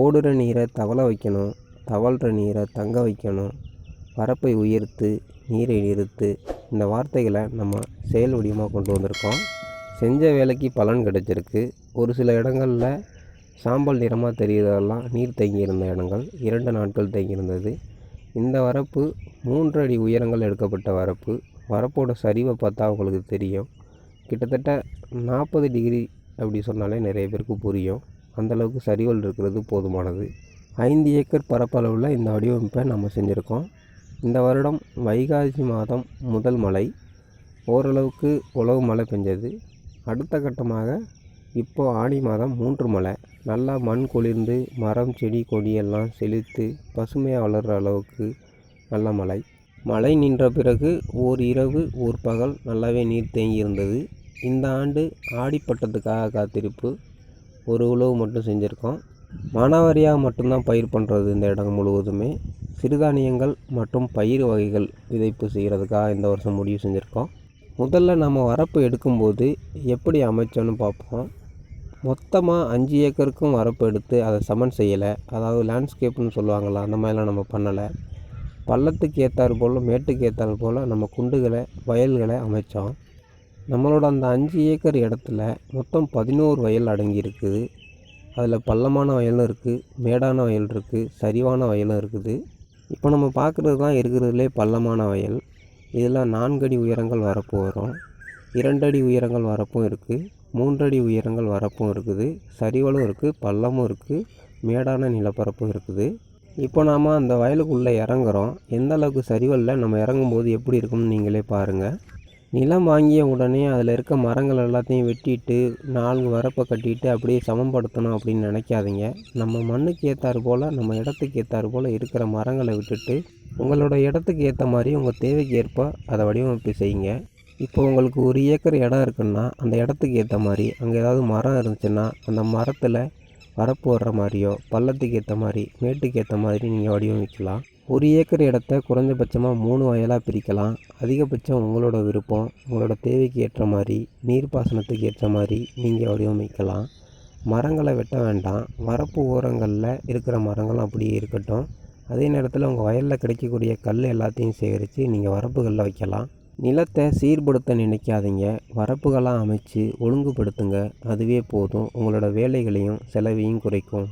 ஓடுற நீரை தவளை வைக்கணும் தவழ்கிற நீரை தங்க வைக்கணும். வரப்பை உயர்த்து நீரை நிறுத்து இந்த வார்த்தைகளை நம்ம செயல் வடிவமாக கொண்டு வந்திருக்கோம். செஞ்ச வேலைக்கு பலன் கிடைச்சிருக்கு. ஒரு சில இடங்களில் சாம்பல் நிறமாக தெரிகிறதெல்லாம் நீர் தேங்கியிருந்த இடங்கள் இரண்டு நாட்கள் தேங்கியிருந்தது. இந்த வரப்பு மூன்று அடி உயரங்கள் எடுக்கப்பட்ட வரப்பு. வரப்போட சரிவை பார்த்தா உங்களுக்கு தெரியும். கிட்டத்தட்ட நாற்பது டிகிரி அப்படி சொன்னாலே நிறைய பேருக்கு புரியும். அந்தளவுக்கு சரிவல் இருக்கிறது போதுமானது. ஐந்து ஏக்கர் பரப்பளவில் இந்த வடிவமைப்பை நம்ம செஞ்சுருக்கோம். இந்த வருடம் வைகாசி மாதம் முதல் மழை. ஓரளவுக்கு உழவு மழை பெஞ்சது. அடுத்த கட்டமாக இப்போ ஆடி மாதம் மூன்று மழை. நல்லா மண் குளிர்ந்து மரம் செடி கொடியெல்லாம் செழித்து பசுமையாக வளர்கிற அளவுக்கு நல்ல மழை. மழை நின்ற பிறகு ஓர் இரவு ஓர் பகல் நல்லாவே நீர் தேங்கி இருந்தது. இந்த ஆண்டு ஆடிப்பட்டத்துக்காக காத்திருப்பு. ஒரு உழவு மட்டும் செஞ்சுருக்கோம். மானாவாரியாக மட்டும்தான் பயிர் பண்ணுறது இந்த இடம் முழுவதுமே. சிறுதானியங்கள் மற்றும் பயிர் வகைகள் விதைப்பு செய்கிறதுக்காக இந்த வருஷம் முடிவு செஞ்சுருக்கோம். முதல்ல நம்ம வரப்பு எடுக்கும்போது எப்படி அமைச்சோன்னு பார்ப்போம். மொத்தமாக அஞ்சு ஏக்கருக்கும் வரப்பு எடுத்து அதை சமன் செய்யலை. அதாவது லேண்ட்ஸ்கேப்னு சொல்லுவாங்கள்ல அந்த மாதிரிலாம் நம்ம பண்ணலை. பள்ளத்துக்கு ஏற்றாறு போல் மேட்டுக்கு ஏற்றாறு போல் நம்ம குண்டுகளை வயல்களை அமைச்சோம். நம்மளோட அந்த அஞ்சு ஏக்கர் இடத்துல மொத்தம் பதினோரு வயல் அடங்கியிருக்குது அதில் பள்ளமான வயலும் இருக்குது மேடான வயல் இருக்குது சரிவான வயலும் இருக்குது. இப்போ நம்ம பார்க்குறது தான் இருக்கிறதுலே பள்ளமான வயல். இதில் நான்கடி உயரங்கள் வரப்பு வரும் இரண்டடி உயரங்கள் வரப்பும் இருக்குது மூன்றடி உயரங்கள் வரப்பும் இருக்குது சரிவலும் இருக்குது பள்ளமும் இருக்குது மேடான நிலப்பரப்பும் இருக்குது. இப்போ நாம் அந்த வயலுக்குள்ளே இறங்குறோம். எந்த அளவுக்கு சரிவல்ல நம்ம இறங்கும்போது எப்படி இருக்கும்னு நீங்களே பாருங்கள் நிலம் வாங்கிய உடனே அதில் இருக்க மரங்கள் எல்லாத்தையும் வெட்டிட்டு நான்கு வரப்பை கட்டிட்டு அப்படியே சமப்படுத்தணும் அப்படின்னு நினைக்காதீங்க. நம்ம மண்ணுக்கு ஏற்றாறு போல் நம்ம இடத்துக்கு ஏற்றாறு போல் இருக்கிற மரங்களை விட்டுட்டு உங்களோட இடத்துக்கு ஏற்ற மாதிரி உங்கள் தேவைக்கு ஏற்ப அதை வடிவமைப்பு செய்யுங்க. இப்போ உங்களுக்கு ஒரு ஏக்கர் இடம் இருக்குன்னா அந்த இடத்துக்கு ஏற்ற மாதிரி அங்கே ஏதாவது மரம் இருந்துச்சுன்னா அந்த மரத்தில் வரப்பு வர்ற மாதிரியோ பள்ளத்துக்கு ஏற்ற மாதிரி மேட்டுக்கு ஏற்ற மாதிரி நீங்கள் வடிவமைக்கலாம். ஒரு ஏக்கர் இடத்த குறைஞ்சபட்சமாக மூணு வயலாக பிரிக்கலாம். அதிகபட்சம் உங்களோட விருப்பம் உங்களோட தேவைக்கு ஏற்ற மாதிரி நீர்ப்பாசனத்துக்கு ஏற்ற மாதிரி நீங்கள் வடிவமைக்கலாம். மரங்களை வெட்ட வேண்டாம். வரப்பு ஓரங்களில் இருக்கிற மரங்களும் அப்படியே இருக்கட்டும். அதே நேரத்தில் உங்கள் வயலில் கிடைக்கக்கூடிய கல் எல்லாத்தையும் சேகரித்து நீங்கள் வரப்புகளில் வைக்கலாம். நிலத்தை சீர்படுத்த நினைக்காதீங்க. வரப்புகளாக அமைச்சு ஒழுங்குபடுத்துங்க. அதுவே போதும். உங்களோட வேலைகளையும் செலவையும் குறைக்கும்.